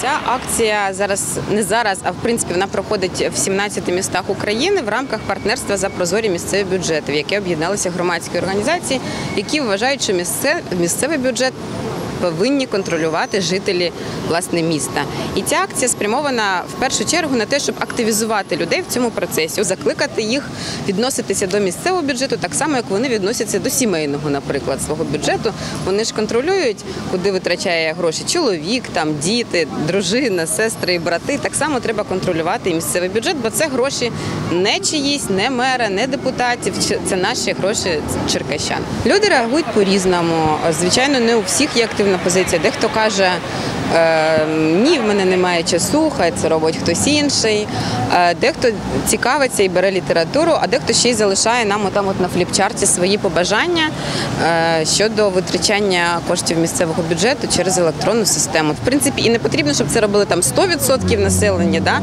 Ця акція зараз не зараз, а в принципі вона проходить в 17 містах України в рамках партнерства за прозорі місцеві бюджети, в яке об'єдналися громадські організації, які вважають, що місце- місцевий бюджет повинні контролювати жителі власне міста. І ця акція спрямована в першу чергу на те, щоб активізувати людей в цьому процесі, закликати їх відноситися до місцевого бюджету так само, як вони відносяться до сімейного, наприклад, свого бюджету. Вони ж контролюють, куди витрачає гроші чоловік, там діти, дружина, сестри і брати. Так само треба контролювати і місцевий бюджет, бо це гроші не чиїсь, не мера, не депутатів. Це наші гроші черкащан. Люди реагують по-різному. Звичайно, не у всіх є активна позиція. Дехто каже. «Е, Ні, в мене немає часу, хай це робить хтось інший. Е, Дехто цікавиться і бере літературу, а дехто ще й залишає нам отам от на фліпчарті свої побажання е, щодо витрачання коштів місцевого бюджету через електронну систему. В принципі, і не потрібно, щоб це робили там 100% населення. Да?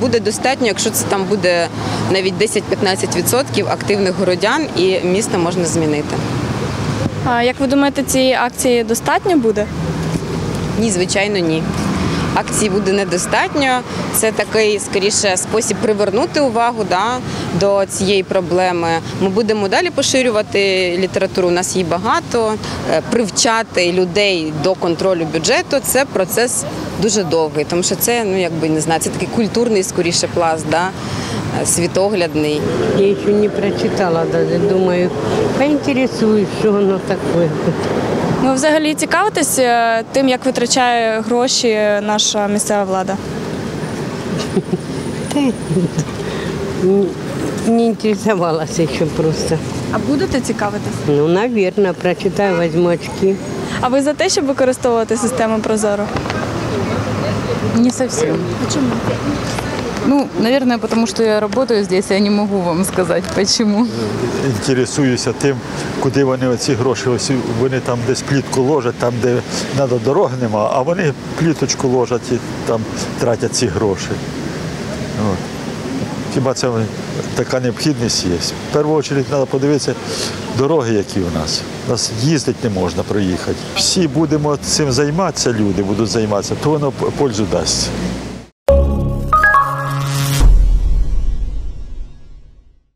Буде достатньо, якщо це там буде навіть 10-15% активних городян, і місто можна змінити. А як ви думаєте, цієї акції достатньо буде? Ні, звичайно, ні. Акцій буде недостатньо. Це такий скоріше спосіб привернути увагу да, до цієї проблеми. Ми будемо далі поширювати літературу. У нас її багато. Е, Привчати людей до контролю бюджету це процес дуже довгий, тому що це ну якби не знаю, це такий культурний скоріше пласт, да, світоглядний. Я еще не прочитала даже, думаю, поинтересуюсь, что оно такое. Ви взагалі цікавитесь е, тим, як витрачає гроші наша місцева влада? Не, не интересовалась еще просто. А будете цікавитись? Ну, наверное, прочитаю, возьму очки. А ви за те, щоб використовувати систему Прозоро? Не совсем. Почему? Ну, наверное, потому что я работаю здесь, я не могу вам сказать, почему. інтересуюся тим, куди вони оці гроші, ось вони там десь плітку ложать, там, де треба дороги нема, а вони пліточку ложать і там тратять ці гроші. От. Хіба це така необхідність є? В першу чергу треба подивитися дороги, які у нас. У нас їздити не можна проїхати. Всі будемо цим займатися, люди будуть займатися, то воно пользу дасть.